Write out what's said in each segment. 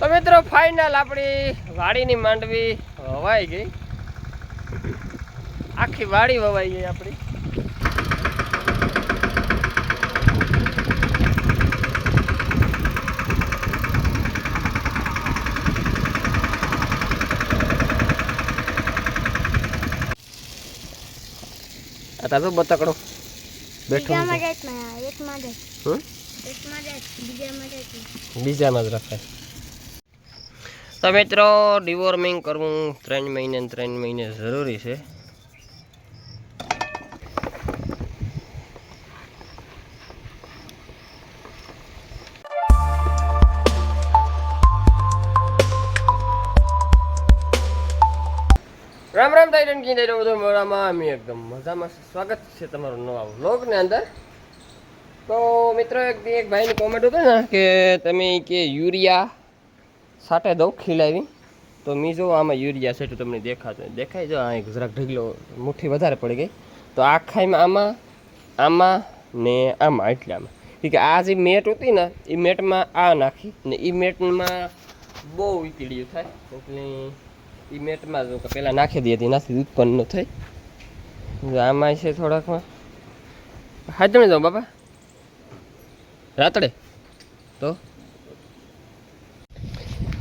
તો મિત્રો ફાઇનલ આપણી વાડીની માંડવી વવાઈ ગઈ. આખી વાડી વવાઈ ગઈ આપણી. આ તારું બતકડો. બેઠો બીજામાં જ રખાય. તો મિત્રો ડિવોર્મિંગ કરવું ત્રણ મહિને ત્રણ મહિને જરૂરી છે. રામ રામ ટાઈટન કી દઈ બધું મોડામાં અમે એકદમ મજામાં સ્વાગત છે તમારું નવા વ્લોગને અંદર. તો મિત્રો, એક એક ભાઈની કોમેન્ટ હતું ને કે તમે કે યુરિયા સાટે દઉં, ખીલાવી. તો મેં જો આમાં યુરિયા છે તમને દેખાતો દેખાય જો, આ એક જરાક ઢગલો, મુઠ્ઠી વધારે પડી ગઈ. તો આખાઈમાં આમાં આમાં ને આમાં, એટલે આમાં. કે આ જે મેટ હતી ને એ મેટમાં આ નાખી ને એ મેટમાં બહુ વીતીડિયું થાય. એટલે એ મેટમાં જો કે પહેલાં નાખી દઈએ એનાથી ઉત્પન્ન થઈ. આમાં છે થોડાકમાં. હાજર જાઓ બાપા. રાતડે. તો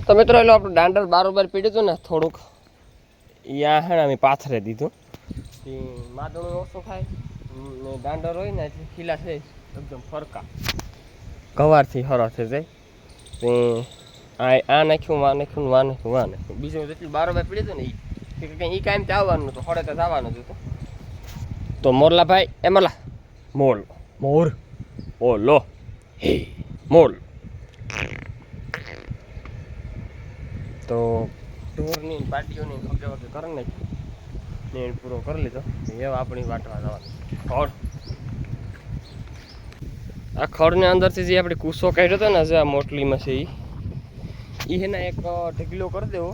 તો મિત્રો એલો આપણું દાંડર બારોબાર પીડ્યું હતું ને થોડુંક યા હે અમે પાથરે દીધું. માદણું ઓછું ખાય. દાંડર હોય ને એટલે ખીલા છે એકદમ ફરકા. કવારથી હરો થઈ જાય. આ આ નાખ્યું વા નાખ્યું વા નાખ્યું વા નાખ્યું. બીજું જેટલું બારોબાર પીડ્યું હતું ને એ કંઈ એ કાંઈ આવવાનું હતું હોડે તો જવાનું હતું. તો મોરલા ભાઈ એ મોરલા. મોર. મોર. ઓલો. હે. મોલ તો ઢોરની પાટીઓની વગે વગે કરી ને એને પૂરો કરી લીધો. એવા આપણી વાટવા જવાનું. ખડ આ ખડને અંદરથી જે આપણે કૂસો કાઢ્યો હતો ને, જે આ મોટલીમાં છે એ એ છે ને એક ઢગલો કરી દેવો.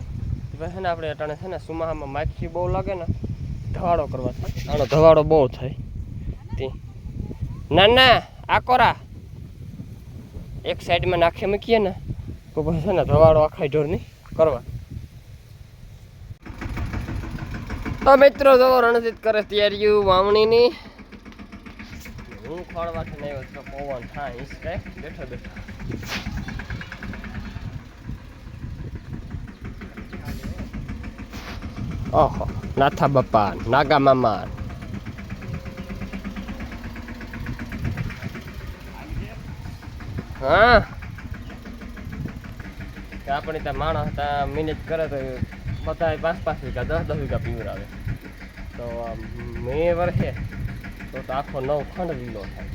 પછી ને આપણે અટાણે છે ને સુમાહામાં માખી બહુ લાગે ને, ધવાડો કરવા થાય. આનો ધવાડો બહુ થાય. તે. ના ના, આ કોરા. એક સાઈડમાં નાખી મૂકીએ ને, તો પછી છે ને ધવાડો આખાય ઢોરની. કરવા. તો મિત્રો, જો રણજીત કરે તૈયારીઓ વાવણીની. હું ખોળવાથી નહીં હોય તો પવન થાય હિસકે બેઠો બેઠો. ઓહો, નાથા બાપા, નાગા મામા. હા. કે આપણે ત્યાં માણસ ત્યાં મિનિટ કરે તો બધા પાંચ પાંચ વીઘા, દસ દસ વીઘા પીવડાવે. તો મે વર્ષે તો તો આખો નવ ખંડ લીલો થાય.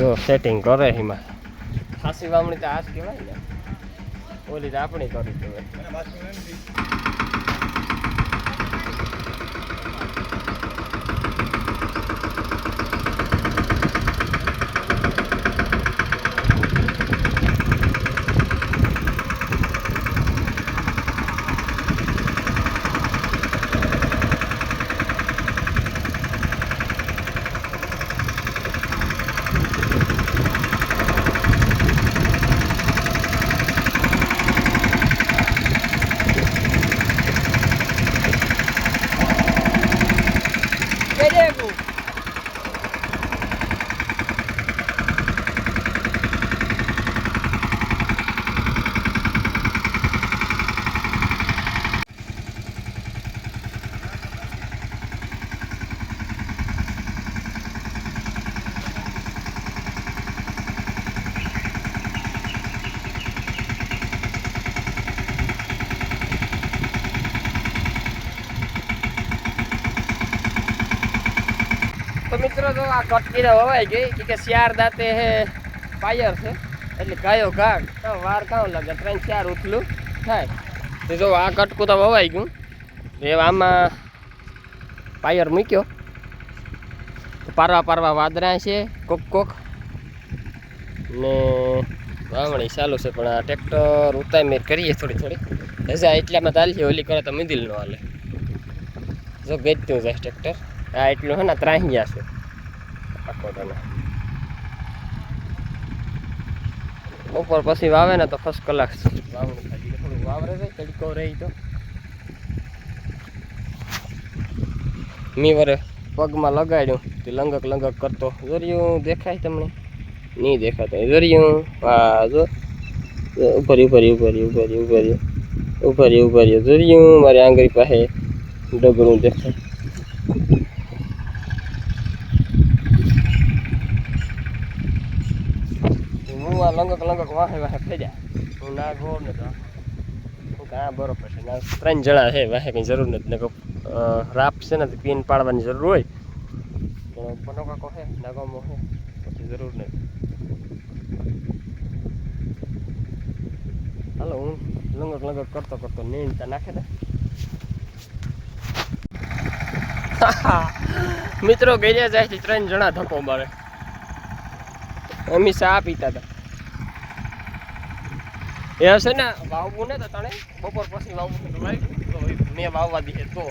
જો સેટિંગ કરે એમાં. ખાસી વાવણી તો આજ કહેવાય ને. ઓલી તો આપણી કરી કહેવાય તો મિત્રો, તો આ કટકીને વવાઈ ગઈ કે શિયાર દાંતે હે પાયર છે, એટલે ગાયો ઘાટ તો વાર કાં લાગે ત્રણ ચાર ઉથલું થાય. તો જો આ કટકું તો વવાઈ ગયું. એ આમાં પાયર મૂક્યો. પારવા પારવા વાદરા છે, કોક કોક. ને વાવણી ચાલુ છે, પણ આ ટ્રેક્ટર ઉતામેર કરીએ થોડી થોડી. હજા એટલામાં ચાલશે, ઓલી કરે તો મિદિલ નો હાલે. જો ગજતું જાય ટ્રેક્ટર. આ એટલું હે ને ત્રાહી ગયા છે આખો તને ઉપર પછી વાવે ને તો ફર્સ્ટ કલાક વાવણી થાય એટલે થોડું વાવરે છે તડકો રહી તો મી વરે પગમાં લગાડ્યું તે લંગક લંગક કરતો જરિયું દેખાય તમને નહીં દેખાતો જરિયું હા જો જો ઉપર ઉપર ઉપર ઉપર ઉપર ઉપર ઉપર જરિયું મારી આંગળી પાસે ડગરું દેખાય હું આ લંગક લંગક વાહે વાહે ફેર્યા હું ના ગો ને તો હું કાં હા બરોબર છે. ના, ત્રણ જણા છે, વાહે કંઈ જરૂર નથી. ને રાપ છે ને પીન પાડવાની જરૂર હોય. પણ બનો કાકો છે, નાગોમો છે, પછી જરૂર નથી. હાલો, હું લંગક લંગક કરતો કરતો નીંદતા નાખે ને. મિત્રો ગયા જાય છે ત્રણ જણા ધક્કો મારે. અમી ચા પીતા હતા. એ હશે ને, વાવવું ને તો તણે બપોર પછી વાવવું મેં વાવવા દીધે તો.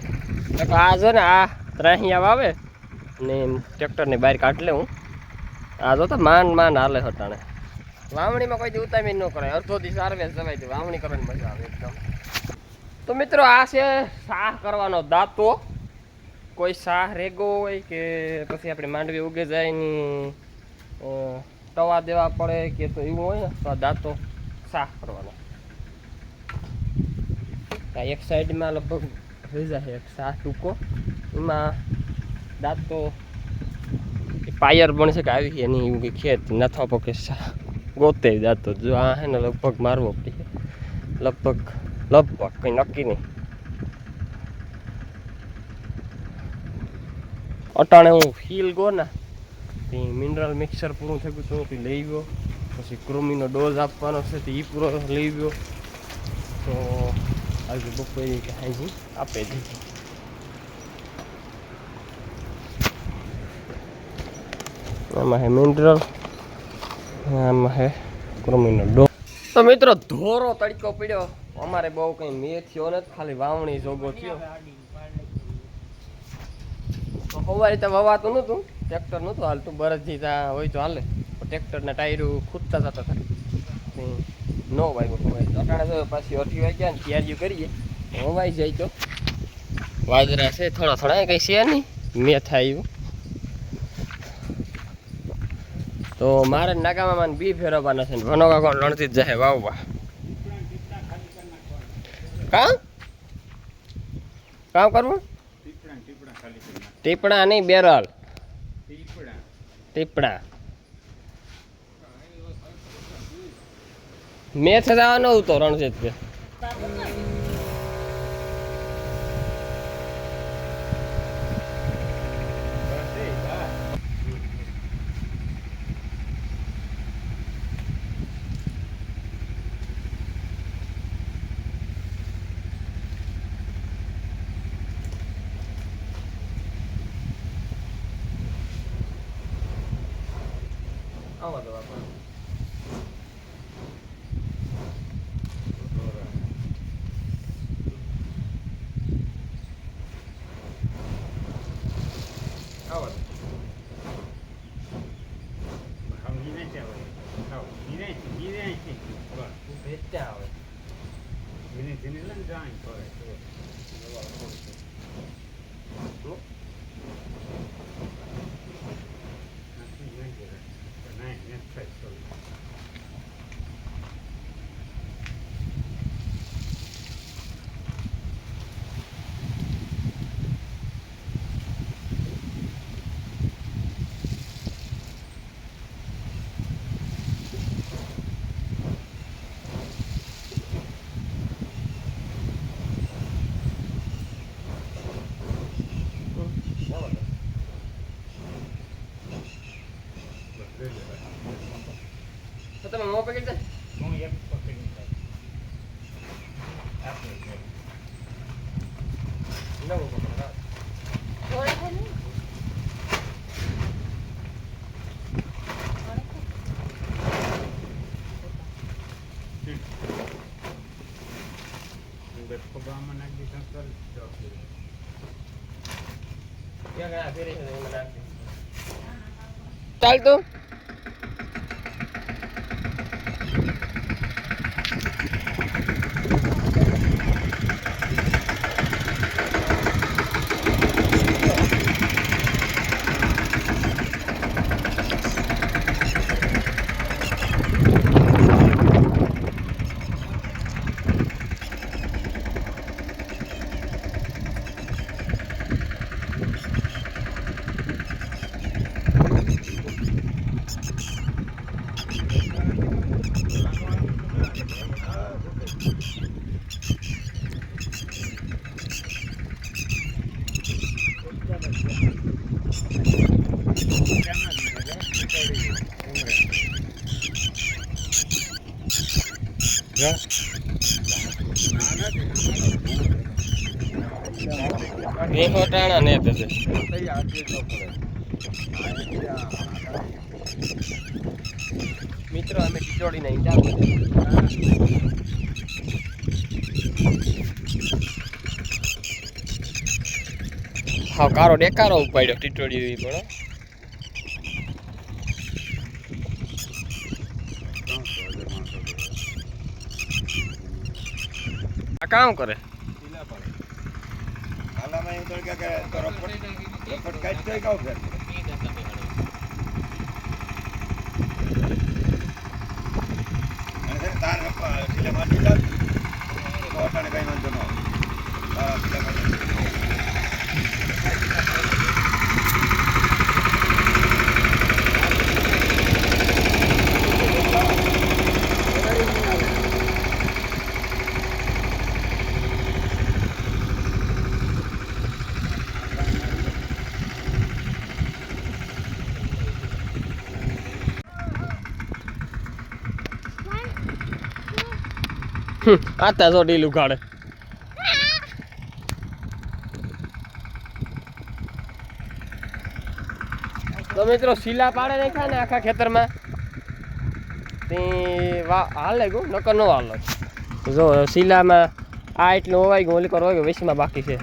આ છે ને, આ ત્રાહિયા વાવે ને ટ્રેક્ટરની બહાર કાઢ લે હું. આ જો તો માન માંડ હાલે હટાણે વાવણીમાં કોઈ દી ઉતામી ન કરાય, અડધો દી સારવે જવાય વાવણી કરવાની મજા આવે એકદમ. તો મિત્રો, આ છે સાહ કરવાનો દાંતો. કોઈ સાહ રેગો હોય કે પછી આપણે માંડવી ઉગે જાય ની તવા દેવા પડે કે તો એવું હોય ને દાંતો. સાફ કરવાનો એક સાઈડમાં લગભગ થઈ જાય એક સાહ ટૂંકો. એમાં દાંતો એ પાયર બનશે કે આવી એની એવું કે ખેત નથો પકે ગોતે દાંતો જો આ હે ને લગભગ મારવો પડે. લગભગ લગભગ કંઈ નક્કી નહીં. અટાણે હું ફીલ ગો ને તે મિનરલ મિક્સર પૂરું થઈ ગયું તો લઈ ગયો પછી ક્રોમીનો ડોઝ આપવાનો છે તે એ પૂરો લઈ ગયો. તો આજે બપોરે હાજી આપે દીધું આમાં હે મિનરલ આમાં હે ક્રોમીનો ડોઝ તો મિત્રો ધોરો તડકો પડ્યો. અમારે બહુ કંઈ મેં થયો નથી, ખાલી વાવણી જોગો થયો. સવારે તો વવાતું નહોતું, ટ્રેક્ટર નહોતું હાલતું બરજથી ત્યાં હોય તો હાલે. ટ્રેક્ટરના ટાયરો ખૂદતા જતા હતા. નો વાગ્યો અટાણે પાછી અઢી વાગ્યા ને તૈયારીઓ કરીએ. હવાઈ જાય તો. વાજરા છે થોડા થોડા કંઈ છે નહીં. મેં થાય તો મારે નાગામાં મને બી ફેરવવાના છે ભનો કાકો લણતી જ જાય વાવવા કામ કામ કરવું? ટીપણા નહીં બેરલ. ટીપણા. મેં જવાનો હતો રણજીત કે આવા દો આપણે આવા દો ભેટ્યા આવે આવા દો તો તમે મોં પકડી દે નવું પકડો થોડે છે ને ક્યાં ગયા ફેરી છે એમાં નાખી. ચાલ તું એ હોટાણા ને થશે મિત્રો, અમે ટીચોડીને ઈંડા હા, કારો ડેકારો ઉપાડ્યો ટીટોડી પણ. આ કામ કરે? હાલામાં એવું તો કે રપટ કાઢી તો કાવ ફેર અને છે ને તાર રપ- સિલે માટી લાવ તો અટાણે કઈ વાંધો ન આવે. તારા સિલે માટી આતા તો ઢીલું કાઢે તો મિત્રો શીલા પાડે નાખ્યા ને આખા ખેતરમાં. તે હાલે ગયું નકર નો હાલે. જો શીલામાં આ એટલું હોવાઈ ગયું, ઓલી કર હોય ગયું બાકી છે.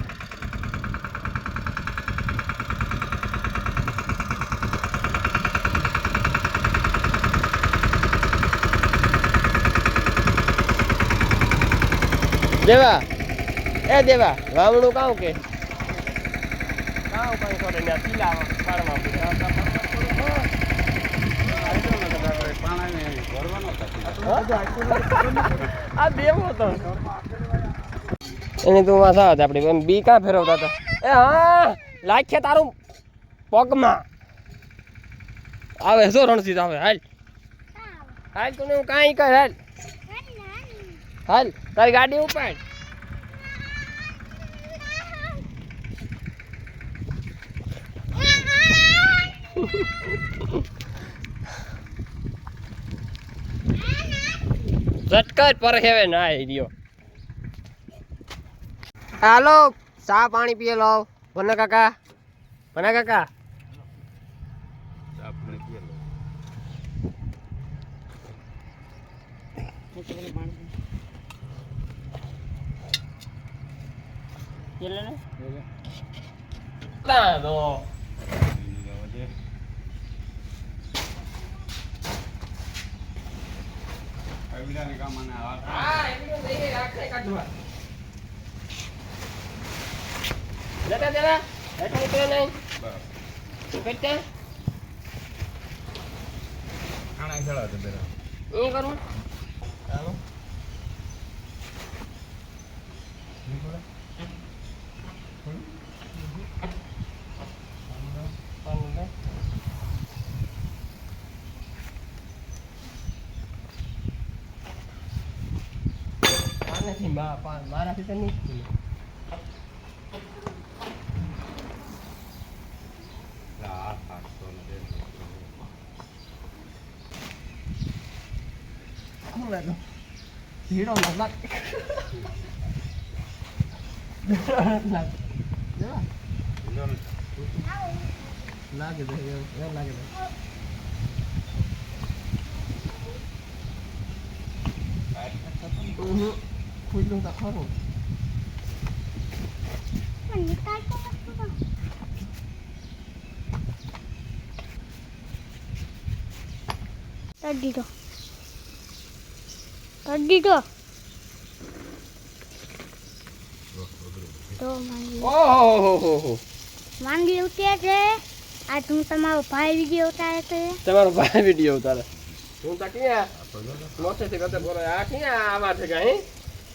દેવા. એ દેવા વામણું કાઉ કે? કાઉ કાઈ કરે ને શીલા પાડવા આ દેવો એની તું વાસ આવત આપણી એમ બી કાં ફેરવતા હતા? એ હા લાખ્યા તારું પગમાં. આવે શું રણજીત આવે હાલ. હાલ તું હું કાંઈ કર હાલ. હાલ. તારી ગાડી ઉપાડ ઝટકા પર હેવે ના રહ્યો. હાલો, ચા પાણી પીએ લો. ભના કાકા ભના કાકા. એમનું દઈએ આખરે કાઢવા જતા જતા હેઠળ ઉતરો નહીં શું કરતા હું કરું આનાથી મા- પા- મારાથી તો નહીં થયું. શું લાગે? ભીડો ન લાગે. ભીડો ન લાગે. એવું એવું લાગે છે. ઉહુ. ખુલ્લું તો ખરું કરી દીધો કરી દીધો તો માંગી ઓહો માંગી ઉતરે છે આ તું તમારો ભાઈ વીડિયો ઉતારે છે તમારો ભાઈ વીડિયો ઉતારે હું તો ક્યાં મોટેથી કરતા બોલો આ ક્યાં આવા છે કાંઈ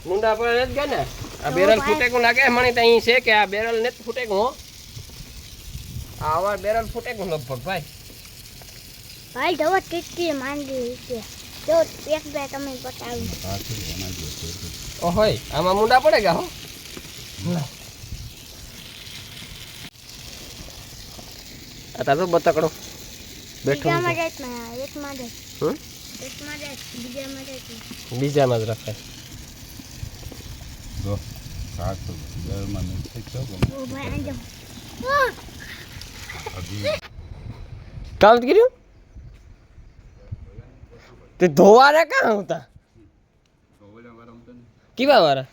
મુંડા પર જ ગયા ને? આ બેરલ ફૂટેકું લાગે મને તો અહીં છે કે આ બેરલ ને ફૂટેકું હો? આવા બેરલ ફૂટેકું લગભગ ભાઈ. ભાઈ જવો કેટલી માંડી છે. જો એક બે તમે બતાવું. ઓ હોય આમાં મુંડા પડે ગયા હો? આ તારો બતકડો. બેઠો બીજામાં જાય એકમાં જાય હમ? એકમાં જાય બીજામાં જાય. બીજામાં જ રખાય. જો સાત ભાઈ આંજો હજી કામ કર્યું? તે ધોવાને કાં આવતા? કેવા વાળા?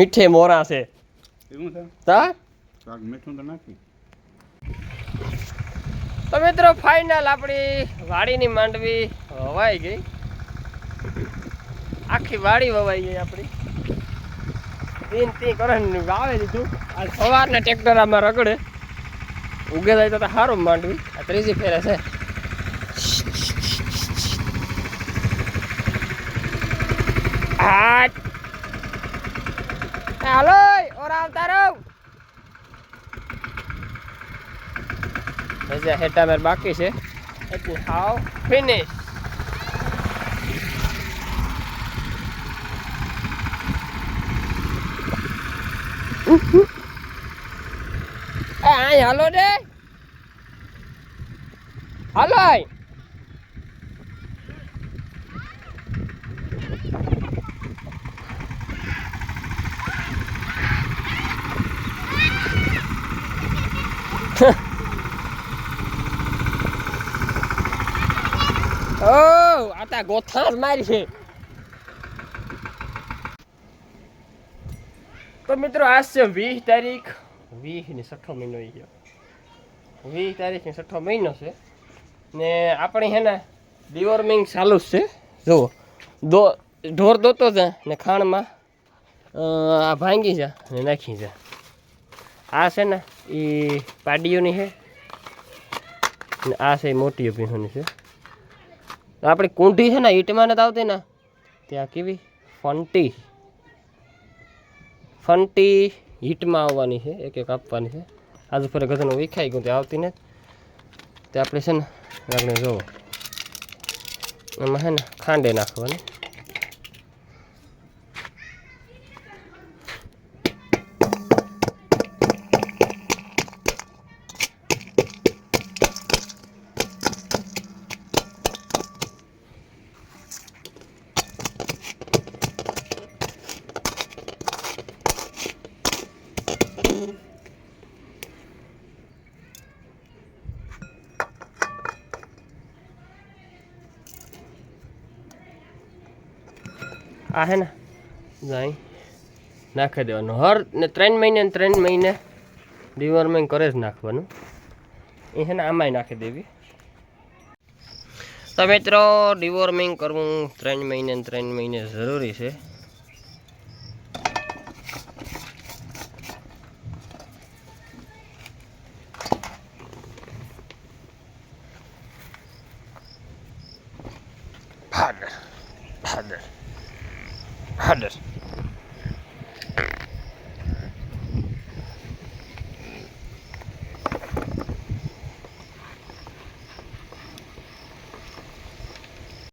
મીઠે મોરા છે. તા? મીઠું તો નાખી. તો મિત્રો ફાઇનલ આપણી વાડીની માંડવી વવાઈ ગઈ. આખી વાડી વવાઈ ગઈ આપણી. તીન તી કરીને વાવી દીધું આ સવારને ટ્રેક્ટર આમાં રગડે. ઉગે જાય તો સારું માંડવી. આ ત્રીજી ફેરે છે. હાટ હાલો ઓર આવતા રહો હજી હેટામેર બાકી છે. એટલે હાવ ફિનિશ હાલો રે. હાલો ઓ આ તા ગોથા જ મારી છે. તો મિત્રો આજ છે વીસ તારીખ. વીસ ને છઠ્ઠો મહિનો આવી ગયો. વીસ તારીખ ને છઠ્ઠો મહિનો છે. ને આપણે હે ને ડિવોર્મિંગ ચાલુ જ છે. જુઓ. દો, ઢોર દોતો જા ને ખાણમાં આ ભાંગી જા ને નાખી જા. આ છે ને એ પાડીઓની છે. ને આ છે મોટી ભીહોની છે. આપણી કુંઢી છે ને, ઈટમાં નથી આવતી ને? ત્યાં કેવી? ફંટી. ફંટી હીટમાં આવવાની છે, એક એક આપવાની છે. આજુ ફરે ગધનું વિખાઈ ગયું તે આવતી ને તે આપણે છે ને આપણે જોવો. એમાં છે ને, ખાંડે નાખવાની. આ હે ને? અહીં નાખી દેવાનું. હર ને ત્રણ મહિને ત્રણ મહિને ડિવોર્મિંગ કરે જ નાખવાનું. એ છે ને આમાંય નાખી દેવી. તો મિત્રો ડિવોર્મિંગ કરવું ત્રણ મહિને ત્રણ મહિને જરૂરી છે.